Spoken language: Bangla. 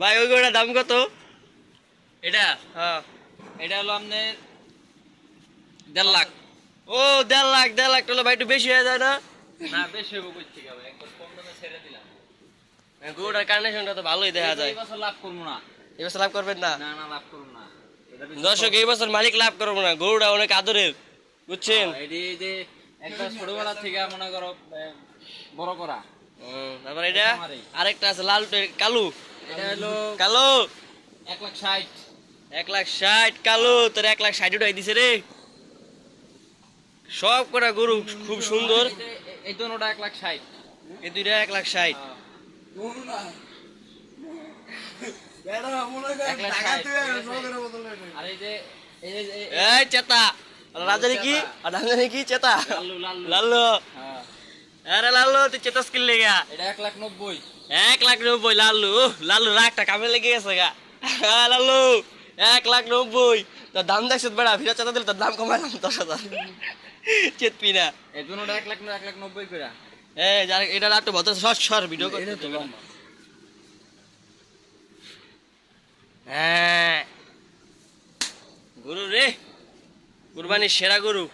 ভাই ওই গরুটার দাম কত? এটা? হ্যাঁ। এটা হলো আপনার দেড় লাখ। ও দেড় লাখ দেড় লাখ টাকা। ভাই একটু বেশি হয়ে যায় না? না বেশি হব করছি কেবল একবার কম দামে ছেড়ে দিলাম। গরুটার কন্ডিশনটা তো ভালোই দেখা যায়। এই বছর লাভ করব না। এবছর লাভ করবেন না? না না লাভ করব না। দর্শক এই বছর মালিক লাভ করব না। গরুটা অনেক আদরের বুঝছেন? হ্যাঁ, এটি যে একবার ছোটবেলা থেকে মনে করো বড় করা। তারপর এটা। আরেকটা আছে লাল কালু। এটা হলো কালো। এক লাখ ষাট। এক লাখ ষাট কালো তোর এক লাখ ষাট উঠাই দিছে রে। সব কটা গরু খুব সুন্দর। এই যে- এক লাখ ষাট। এই দুইটা এক লাখ ষাট। চেতা। রাজানি কি? রাজানি কি? চেতা। লাল্লু লাল্লু। লাল্লু। হ্যাঁ, আরে লাল্লু তুই চেতা স্কিল লেগা এটা এক লাখ নব্বই। এক লাখ নব্বই লাল্লু লাল্লু রাগটা কামে লেগে গেছে গা। লাল্লু এক লাখ নব্বই। তোর দাম দেখছিস বেড়া ফিরা চেতা দিলে তোর দাম কমাইলাম দশ হাজার। না। এক লাখ এক লাখ নব্বই করে। এ যার এটা একটু ভদ্র সর সর ভিডিও করতে। হ্যাঁ। গরু রে কুরবানির সেরা গরু।